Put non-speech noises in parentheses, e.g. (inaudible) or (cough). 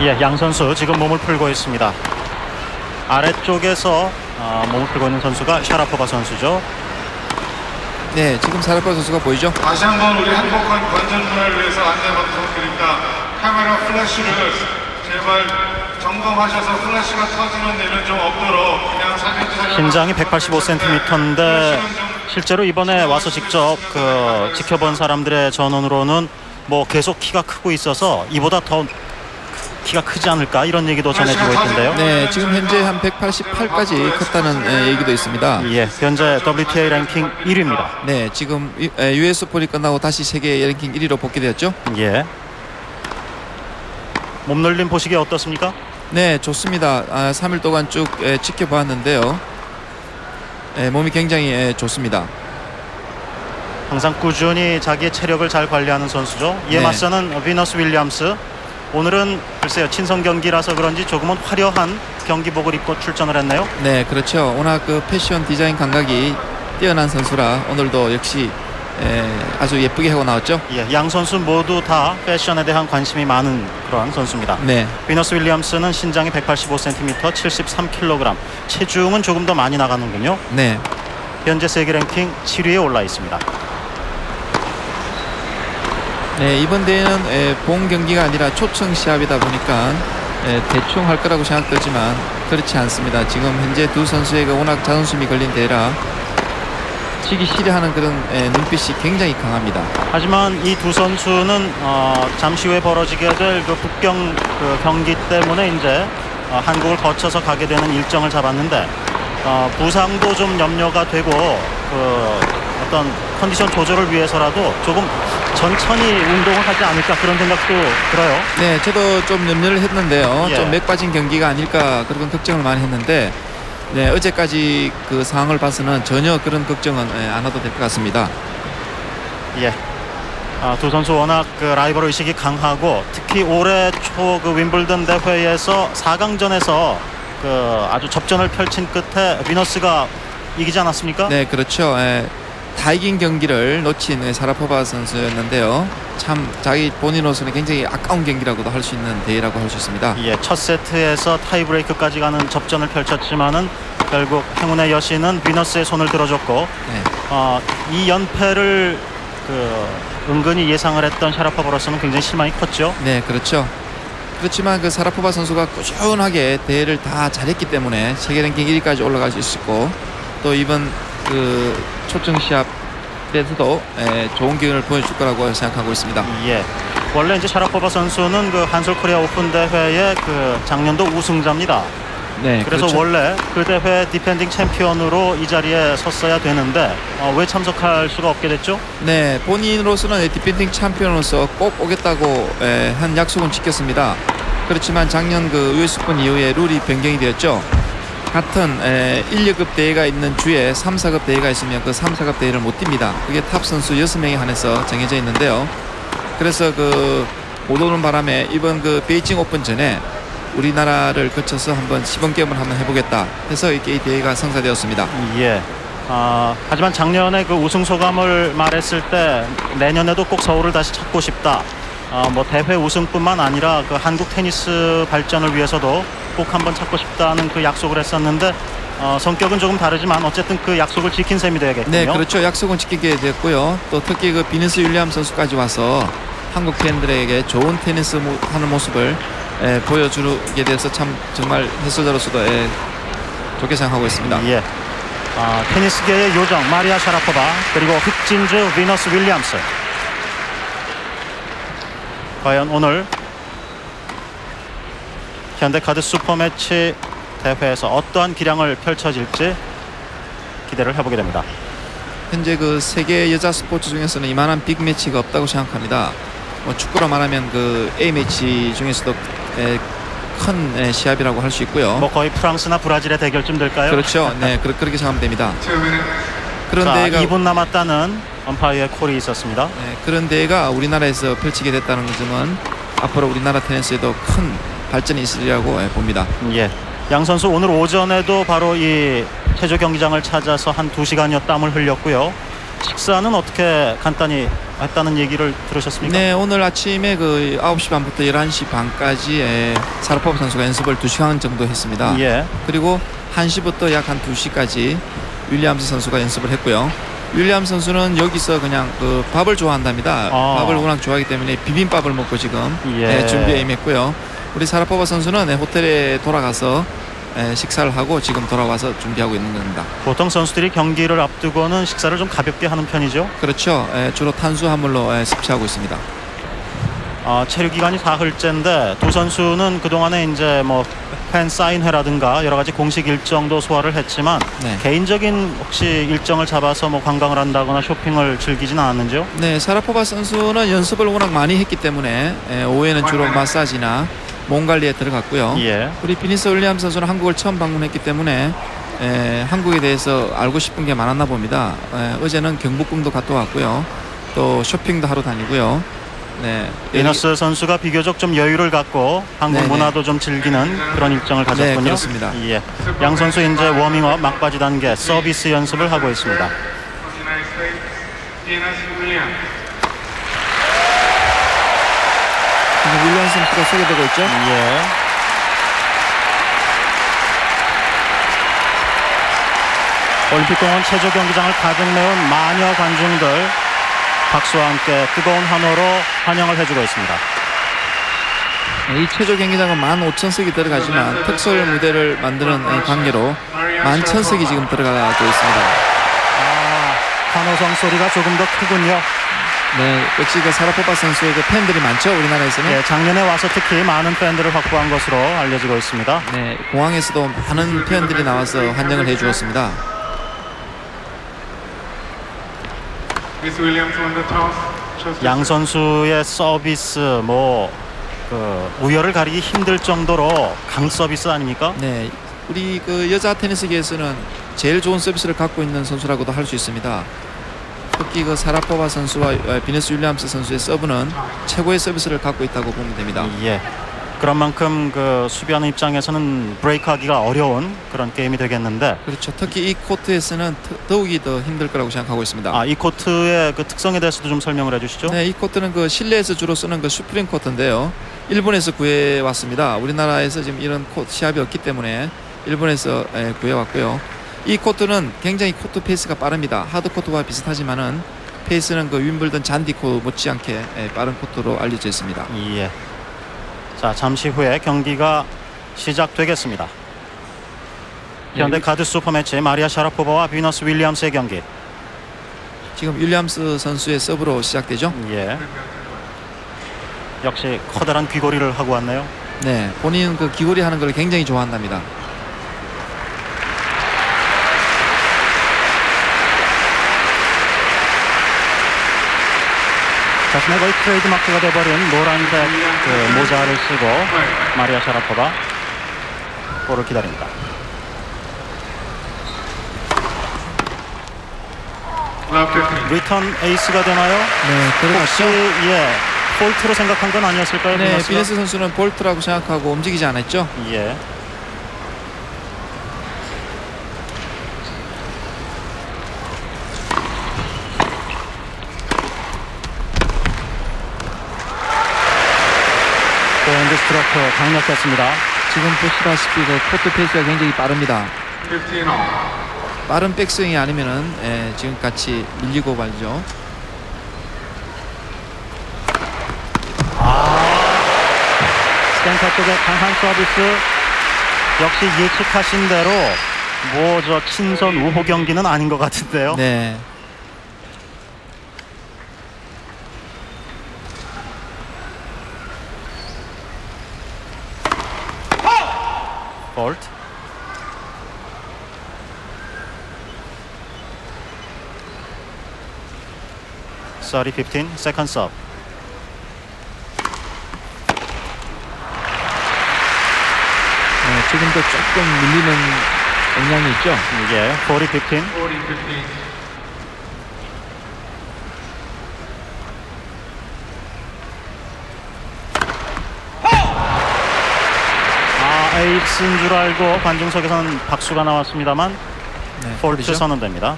예, 양 선수 지금 몸을 풀고 있습니다. 아래쪽에서 어, 몸을 풀고 있는 선수가 샤라포바 선수죠. 네, 지금 사라파 선수가 보이죠? 다시 한번 우리 행복한 관전 문화를 위해서 안내 방송드립니다. 카메라 플래시를 제발 점검하셔서 플래시가 터지는 일은 좀 없도록 그냥 사진. 신장이 185cm인데 실제로 이번에 와서 직접 그 지켜본 사람들의 전원으로는 뭐 계속 키가 크고 있어서 이보다 더 키가 크지 않을까 이런 얘기도 전해지고 있던데요. 네, 지금 현재 한 188까지 컸다는 에, 얘기도 있습니다. 예, 현재 WTA 랭킹 1위입니다. 네, 지금 유- 에, US 폴이 끝나고 다시 세계 랭킹 1위로 복귀되었죠? 예. 몸놀림 보시기 어떻습니까? 네, 좋습니다. 아, 3일 동안 쭉 에, 지켜봤는데요. 에, 몸이 굉장히 에, 좋습니다. 항상 꾸준히 자기의 체력을 잘 관리하는 선수죠. 이에 네. 맞서는 비너스 윌리엄스. 오늘은 글쎄요 친선 경기라서 그런지 조금은 화려한 경기복을 입고 출전을 했네요. 네, 그렇죠. 워낙 그 패션 디자인 감각이 뛰어난 선수라 오늘도 역시 에, 아주 예쁘게 하고 나왔죠? 예, 양 선수 모두 다 패션에 대한 관심이 많은 그런 선수입니다. 네, 비너스 윌리엄스는 신장이 185cm, 73kg, 체중은 조금 더 많이 나가는군요. 네. 현재 세계 랭킹 7위에 올라 있습니다. 네, 이번 대회는 에, 본 경기가 아니라 초청 시합이다 보니까 에, 대충 할 거라고 생각되지만 그렇지 않습니다. 지금 현재 두 선수에게 워낙 자존심이 걸린 대회라 지기 싫어하는 그런 에, 눈빛이 굉장히 강합니다. 하지만 이 두 선수는 어, 잠시 후에 벌어지게 될 그 북경 그 경기 때문에 이제 어, 한국을 거쳐서 가게 되는 일정을 잡았는데 어, 부상도 좀 염려가 되고 그 어떤 컨디션 조절을 위해서라도 조금 천천히 운동을 하지 않을까 그런 생각도 들어요. 네, 저도 좀 염려를 했는데요. 예. 좀맥 빠진 경기가 아닐까 그런 걱정을 많이 했는데 네, 어제까지 그 상황을 봐서는 전혀 그런 걱정은 에, 안 해도 될 것 같습니다. 예. 아, 두 선수 워낙 그 라이벌 의식이 강하고 특히 올해 초 그 윈블던 대회에서 4강전에서 그 아주 접전을 펼친 끝에 비너스가 이기지 않았습니까? 네, 그렇죠. 에, 다 이긴 경기를 놓친 에, 사라포바 선수였는데요. 참 자기 본인으로서는 굉장히 아까운 경기라고도 할 수 있는 대회라고 할 수 있습니다. 예, 첫 세트에서 타이브레이크까지 가는 접전을 펼쳤지만은 결국 행운의 여신은 비너스의 손을 들어줬고 네, 어, 이 연패를 그 은근히 예상을 했던 샤라포바로서는 굉장히 실망이 컸죠. 네, 그렇죠. 그렇지만 그 사라포바 선수가 꾸준하게 대회를 다 잘했기 때문에 세계 랭킹 1위까지 올라갈 수 있었고 또 이번 그 초청 시합에서도 에, 좋은 기운을 보여줄 거라고 생각하고 있습니다. 예. 원래 이제 샤라포바 선수는 그 한솔 코리아 오픈 대회의 그 작년도 우승자입니다. 네, 그래서 그렇죠. 원래 그 대회 디펜딩 챔피언으로 이 자리에 섰어야 되는데 어, 왜 참석할 수가 없게 됐죠? 네, 본인으로서는 디펜딩 챔피언으로서 꼭 오겠다고 에, 한 약속은 지켰습니다. 그렇지만 작년 그 US오픈 이후에 룰이 변경이 되었죠. 같은 에, 1, 2급 대회가 있는 주에 3, 4급 대회가 있으면 그 3, 4급 대회를 못 뜁니다. 그게 탑 선수 6명에 한해서 정해져 있는데요. 그래서 그 못 오는 바람에 이번 그 베이징 오픈 전에 우리나라를 거쳐서 한번 시범 게임을 한번 해보겠다 해서 이렇게 이 대회가 성사되었습니다. 예. 아, 하지만 작년에 그 우승 소감을 말했을 때 내년에도 꼭 서울을 다시 찾고 싶다. 아, 뭐 대회 우승뿐만 아니라 그 한국 테니스 발전을 위해서도 꼭 한번 찾고 싶다는 그 약속을 했었는데 어, 성격은 조금 다르지만 어쨌든 그 약속을 지킨 셈이 되겠군요. 네, 그렇죠. 약속은 지키게 됐고요. 또 특히 그 비니스 윌리엄 선수까지 와서 한국 팬들에게 좋은 테니스 모- 하는 모습을 에, 보여주게 돼서 참 정말 해설자로서도 에, 좋게 생각하고 있습니다. 예. 아, 테니스계의 요정 마리아 샤라포바 그리고 흑진주 비너스 윌리엄스. 과연 오늘 현대카드 슈퍼매치 대회에서 어떠한 기량을 펼쳐질지 기대를 해보게 됩니다. 현재 그 세계 여자 스포츠 중에서는 이만한 빅 매치가 없다고 생각합니다. 뭐 축구로 말하면 그 A 매치 중에서도 에, 큰 에, 시합이라고 할 수 있고요. 뭐 거의 프랑스나 브라질의 대결쯤 될까요? 그렇죠. 네, (laughs) 그렇, 그렇게 생각하면 됩니다. 그런 자, 대회가 2분 남았다는 엄파이어의 콜이 있었습니다. 네, 그런 대회가 우리나라에서 펼치게 됐다는 점은 앞으로 우리나라 테니스에도 큰 발전이 있으리라고 예, 봅니다. 예. 양 선수 오늘 오전에도 바로 이 체조 경기장을 찾아서 한 두시간여 땀을 흘렸고요. 식사는 어떻게 간단히 했다는 얘기를 들으셨습니까? 네, 오늘 아침에 그 9시 반부터 11시 반까지 에, 사르포바 선수가 연습을 2시간 정도 했습니다. 예. 그리고 1시부터 약 한 2시까지 윌리엄스 선수가 연습을 했고요. 윌리엄 선수는 여기서 그냥 그 밥을 좋아한답니다. 아. 밥을 워낙 좋아하기 때문에 비빔밥을 먹고 지금 예. 네, 준비에 임했고요. 우리 사라포바 선수는 네, 호텔에 돌아가서 에, 식사를 하고 지금 돌아와서 준비하고 있는 겁니다. 보통 선수들이 경기를 앞두고는 식사를 좀 가볍게 하는 편이죠. 그렇죠. 에, 주로 탄수화물로 에, 섭취하고 있습니다. 아, 체류 기간이 사흘째인데 두 선수는 그동안에 이제 뭐 팬 사인회라든가 여러 가지 공식 일정도 소화를 했지만 네. 개인적인 혹시 일정을 잡아서 뭐 관광을 한다거나 쇼핑을 즐기진 않았는지요? 네, 사라포바 선수는 연습을 워낙 많이 했기 때문에 에, 오후에는 주로 마사지나 몸 관리에 들어갔고요. 예. 우리 비니스 윌리엄 선수는 한국을 처음 방문했기 때문에 에, 한국에 대해서 알고 싶은 게 많았나 봅니다. 에, 어제는 경복궁도 갔다 왔고요. 또 쇼핑도 하러 다니고요. 네, 이너스 선수가 비교적 좀 여유를 갖고 한국 네네. 문화도 좀 즐기는 그런 일정을 가졌군요. 네, 그렇습니다. 예. 양 선수 이제 워밍업 막바지 단계 서비스 연습을 하고 있습니다. 지금 윌리엄 선수가 소개되고 있죠. 예. 올림픽공원 체조 경기장을 가득 메운 마녀 관중들 박수와 함께 뜨거운 환호로 환영을 해주고 있습니다. 이 체조 경기장은 15,000석이 들어가지만 특설 무대를 만드는 에, 관계로 11,000석이 지금 들어가고 있습니다. 아, 환호성 소리가 조금 더 크군요. 네, 역시 그 사라포바 선수의 그 팬들이 많죠 우리나라에서는. 예, 작년에 와서 특히 많은 팬들을 확보한 것으로 알려지고 있습니다. 네, 공항에서도 많은 팬들이 나와서 환영을 해주었습니다. 양 선수의 서비스 뭐 그 우열을 가리기 힘들 정도로 강 서비스 아닙니까? 네, 우리 그 여자 테니스계에서는 제일 좋은 서비스를 갖고 있는 선수라고도 할 수 있습니다. 특히 그 사라포바 선수와 어, 비네스 윌리엄스 선수의 서브는 최고의 서비스를 갖고 있다고 보면 됩니다. 예. 그런 만큼 그 수비하는 입장에서는 브레이크하기가 어려운 그런 게임이 되겠는데 그렇죠. 특히 이 코트에서는 더- 더욱이 더 힘들 거라고 생각하고 있습니다. 아, 이 코트의 그 특성에 대해서도 좀 설명을 해주시죠. 네, 이 코트는 그 실내에서 주로 쓰는 그 슈프림 코트인데요. 일본에서 구해 왔습니다. 우리나라에서 지금 이런 코 시합이 없기 때문에 일본에서 예, 구해 왔고요. 이 코트는 굉장히 코트 페이스가 빠릅니다. 하드 코트와 비슷하지만은 페이스는 그 윈블던 잔디 코 못지않게 예, 빠른 코트로 알려져 있습니다. 예. 자, 잠시 후에 경기가 시작되겠습니다. 현대 네, 카드 슈퍼매치 마리아 샤라포바와 비너스 윌리엄스의 경기. 지금 윌리엄스 선수의 서브로 시작되죠. 예. 역시 커다란 귀걸이를 하고 왔네요. 네, 본인은 그 기골이 하는 걸 굉장히 좋아한답니다. 자신의 거의 트레이드 마크가 돼버린 노란색 그 모자를 쓰고 마리아 샤라포바 볼을 기다립니다. Love 15. 리턴 에이스가 되나요? 네, 혹시 들어갔죠. 예 폴트로 생각한 건 아니었을까요? 네? 비네스 선수는 볼트라고 생각하고 움직이지 않았죠. 예. 고엔드 스 트로크 강력했습니다. 지금 보시다시피 그 코트 페이스가 굉장히 빠릅니다. 15 all. 빠른 백스윙이 아니면은 예, 지금 같이 밀리고 말죠. 센터 쪽에 강한 서비스 역시 예측하신 대로 뭐 저 친선 우호 경기는 아닌 것 같은데요. 네. 볼트. Sorry, 15. Second serve. 네, 지금도 조금 밀리는 영향이 있죠. 예, 40, 15. 40, 15. 아, 에이스인 줄 알고 관중석에서는 박수가 나왔습니다만 네, 폴트? 선언됩니다.